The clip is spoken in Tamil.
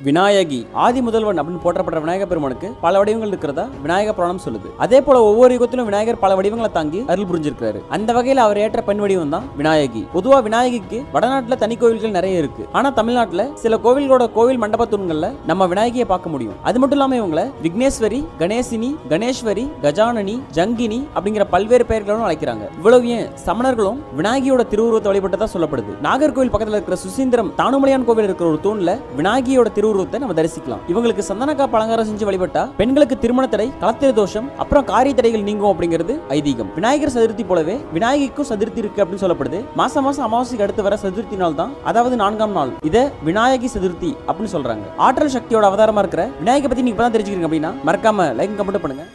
விநாயகி. ஆதி முதல்வன் அப்படின்னு போற்றப்பட்ட விநாயகர் பெருமானுக்கு பல வடிவங்கள் இருக்கிறதா? விநாயக புராணம் சொல்லுது. அதே போல ஒவ்வொரு யுகத்திலும் விநாயகர் பல வடிவங்களை தாங்கி அருள் புரிஞ்சிருக்காரு அந்த வகையில் அவர் ஏற்ற பெண் வடிவம் தான் விநாயகி. பொதுவா விநாயகிக்கு வடநாட்டுல தனி கோவில்கள் நிறைய இருக்கு. ஆனா தமிழ்நாட்டுல சில கோவில்களோட கோவில் மண்டப தூண்கள்ல நம்ம விநாயகியை பார்க்க முடியும். அது மட்டும் இல்லாம இவங்களை விக்னேஸ்வரி கணேசினி கணேஸ்வரி கஜானனி ஜங்கினி அப்படிங்கிற பல்வேறு பெயர்களும் அழைக்கிறாங்க. இவ்வளவு ஏன்? சமணர்களும் விநாயகியோட திருவுருவத்தை வழிபட்டதா சொல்லப்படுது. நாகர்கோவில் பக்கத்துல இருக்கிற சுசீந்திரம் தானுமலையான் கோவில் இருக்கிற ஒரு தூண்ல விநாயகியோட திருவுருவத்தை நம்ம தரிசிக்கலாம். இவங்களுக்கு சந்தனக்காப்பு அலங்காரம் செஞ்சு வழிபட்டா பெண்களுக்கு திருமண தடை களத்திர தோஷம் அப்புறம் காரிய தடைகள் நீங்கும் அப்படிங்கிறது ஐதீகம். விநாயகர் சதுர்த்தி போலவே விநாயகிக்கும் சதுர்த்தி இருக்கு அப்படின்னு சொல்லப்படுது. மாசம் மாசம் அமாவாசைக்கு அடுத்து வர சதுர்த்தி நாள் தான் அதாவது நான்காம் நாள். இதை விநாயகி சதுர்த்தி அப்படின்னு சொல்றாங்க. ஆற்றல் சக்தியோட அவதாரமா இருக்கிற விநாயகர் பத்தி நீங்க இப்பதான் தெரிஞ்சுக்கிறீங்க அப்படின்னா மறக்காம லைக் கமெண்ட் பண்ணுங்க.